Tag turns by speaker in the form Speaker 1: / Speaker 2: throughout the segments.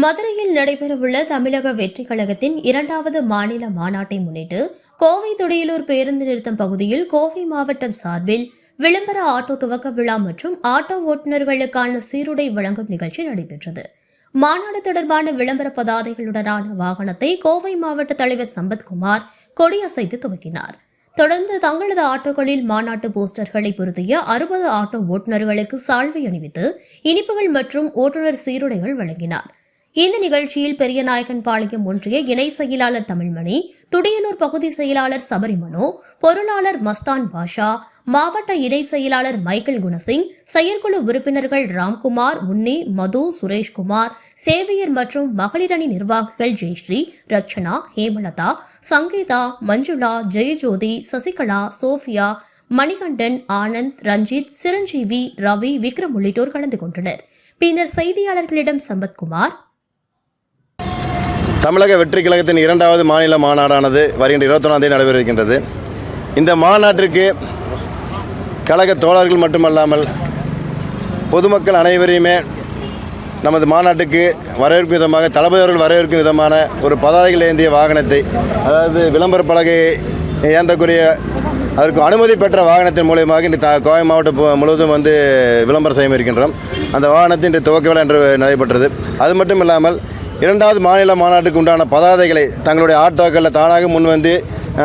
Speaker 1: மதுரையில் நடைபெறவுள்ள தமிழக வெற்றி கழகத்தின் இரண்டாவது மாநில மாநாட்டை முன்னிட்டு கோவை துடியலூர் பேருந்து நிறுத்தம் பகுதியில் கோவை மாவட்டம் சார்பில் விளம்பர ஆட்டோ துவக்க விழா மற்றும் ஆட்டோ ஓட்டுநர்களுக்கான சீருடை வழங்கும் நிகழ்ச்சி நடைபெற்றது. மாநாடு தொடர்பான விளம்பர பதாதைகளுடனான வாகனத்தை கோவை மாவட்ட தலைவர் சம்பத்குமார் கொடியசைத்து துவக்கினார். தொடர்ந்து தங்களது ஆட்டோக்களில் மாநாட்டு போஸ்டர்களை பொருத்திய அறுபது ஆட்டோ ஓட்டுநர்களுக்கு சால்வை அணிவித்து இனிப்புகள் மற்றும் ஓட்டுநர் சீருடைகள் வழங்கினார். இந்த நிகழ்ச்சியில் பெரியநாயகன் பாளையம் ஒன்றிய இணை செயலாளர் தமிழ்மணி துடியனூர் பகுதி செயலாளர் சபரிமனோ பொருளாளர் மஸ்தான் பாஷா மாவட்ட இணை செயலாளர் மைக்கேல் குணசிங் செயற்குழு உறுப்பினர்கள் ராம்குமார் உன்னி மது சுரேஷ்குமார் சேவியர் மற்றும் மகளிரணி நிர்வாகிகள் ஜெயஸ்ரீ ரட்சனா ஹேமலதா சங்கீதா மஞ்சுளா ஜெயஜோதி சசிகலா சோஃபியா மணிகண்டன் ஆனந்த் ரஞ்சித் சிரஞ்சீவி ரவி விக்ரம் உள்ளிட்டோர் கலந்து கொண்டனர். பின்னர் செய்தியாளர்களிடம் சம்பத்குமார்
Speaker 2: தமிழக வெற்றி கழகத்தின் இரண்டாவது மாநில மாநாடானது வருகின்ற இருபத்தொன்னாம் தேதி நடைபெற இந்த மாநாட்டிற்கு கழக தோழர்கள் மட்டுமல்லாமல் பொதுமக்கள் அனைவரையுமே நமது மாநாட்டுக்கு வரவேற்கும் விதமாக தளபதி அவர்கள் வரவேற்கும் விதமான ஒரு பதாதைகள் ஏந்திய வாகனத்தை அதாவது விளம்பர பலகையை ஏந்தக்கூடிய அதற்கு அனுமதி பெற்ற வாகனத்தின் மூலியமாக இன்று த கோவை மாவட்டம் முழுவதும் வந்து விளம்பரம் செய்ய இருக்கின்றோம் அந்த வாகனத்தின் இன்று துவக்க விழா என்று நடைபெற்றது. அது மட்டும் இல்லாமல் இரண்டாவது மாநில மாநாட்டுக்கு உண்டான பதாதைகளை தங்களுடைய ஆட்டோக்களில் தானாக முன்வந்து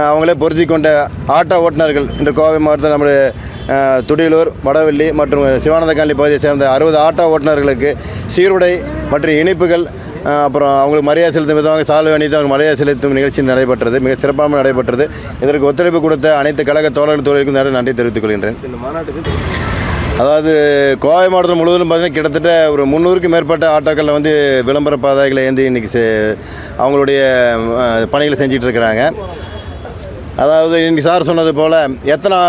Speaker 2: அவங்களே பொருத்தி கொண்ட ஆட்டோ ஓட்டுநர்கள் இன்று கோவை மாவட்டத்தில் நம்முடைய துடியலூர் வடவெள்ளி மற்றும் சிவானந்த காலனி பகுதியை சேர்ந்த அறுபது ஆட்டோ ஓட்டுநர்களுக்கு சீருடை மற்றும் இனிப்புகள் அப்புறம் அவங்களுக்கு மரியாதை செலுத்தும் விதமாக சால்வை அணித்து அவங்க மரியாதை செலுத்தும் நிகழ்ச்சி நடைபெற்றது. மிக சிறப்பாக நடைபெற்றது. இதற்கு ஒத்துழைப்பு கொடுத்த அனைத்து கழக தோழர்கள் தோழர்களுக்கும் நிறைய நன்றி தெரிவித்துக் கொள்கின்றேன்.
Speaker 3: இந்த மாநாட்டுக்கு
Speaker 2: அதாவது கோவை மாவட்டம் முழுவதும் பார்த்தீங்கன்னா கிட்டத்தட்ட ஒரு முந்நூறுக்கு மேற்பட்ட ஆட்டோக்களில் வந்து விளம்பர பாதைகளை ஏந்தி இன்றைக்கி அவங்களுடைய பணிகளை செஞ்சிட்டு இருக்கிறாங்க. அதாவது இன்றைக்கி சார் சொன்னது போல் எத்தனை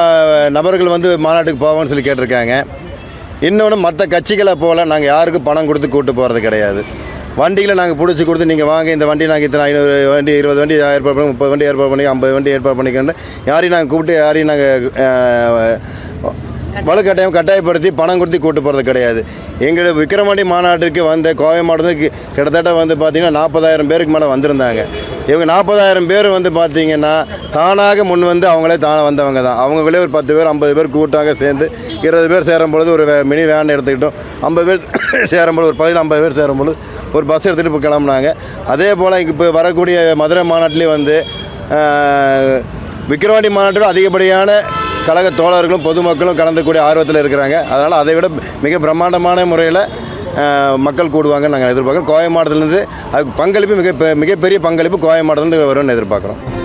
Speaker 2: நபர்கள் வந்து மாநாட்டுக்கு போவோம்னு சொல்லி கேட்டிருக்காங்க. இன்னொன்று மற்ற கட்சிகளை போல் நாங்கள் யாருக்கும் பணம் கொடுத்து கூட்டு போகிறது கிடையாது. வண்டிகளை நாங்கள் பிடிச்சி கொடுத்து நீங்கள் வாங்க இந்த வண்டி நாங்கள் இத்தனை ஐநூறு வண்டி இருபது வண்டி ஏற்பாடு பண்ணி முப்பது வண்டி ஏற்பாடு பண்ணி ஐம்பது வண்டி ஏற்பாடு பண்ணிக்கிறேன் யாரையும் நாங்கள் கூப்பிட்டு யாரையும் நாங்கள் வலுக்கட்டாயம் கட்டாயப்படுத்தி பணம் கொடுத்து கூட்டு போகிறது கிடையாது. எங்கள் விக்கிரவாண்டி மாநாட்டிற்கு வந்த கோவை மாவட்டத்துக்கு கிட்டத்தட்ட வந்து பார்த்திங்கன்னா நாற்பதாயிரம் பேருக்கு மேலே வந்திருந்தாங்க. இவங்க நாற்பதாயிரம் பேர் வந்து பார்த்திங்கன்னா தானாக முன் வந்து அவங்களே தானே வந்தவங்க தான். அவங்களே ஒரு பத்து பேர் ஐம்பது பேர் கூட்டாக சேர்ந்து இருபது பேர் சேரும் பொழுது ஒரு வே- மினி வேன் எடுத்துக்கிட்டோம். ஐம்பது பேர் சேரும்பொழுது ஒரு பதினஞ்சு ஐம்பது பேர் சேரும்பொழுது ஒரு பஸ் எடுத்துகிட்டு இப்போ கிளம்புனாங்க. அதே போல் இப்போ வரக்கூடிய மதுரை மாநாட்டிலே வந்து விக்கிரவாண்டி மாநாட்டில் அதிகப்படியான கழக தோழர்களும் பொதுமக்களும் கலந்துக்கூடிய ஆர்வத்தில் இருக்கிறாங்க. அதனால் அதை விட மிக பிரம்மாண்டமான முறையில் மக்கள் கூடுவாங்கன்னு நாங்கள் எதிர்பார்க்குறோம். கோவை மாவட்டத்திலேருந்து அதுக்கு பங்களிப்பு மிக பெ- மிகப்பெரிய பங்களிப்பு கோவை மாவட்டத்திலேருந்து வரும்னு எதிர்பார்க்குறோம்.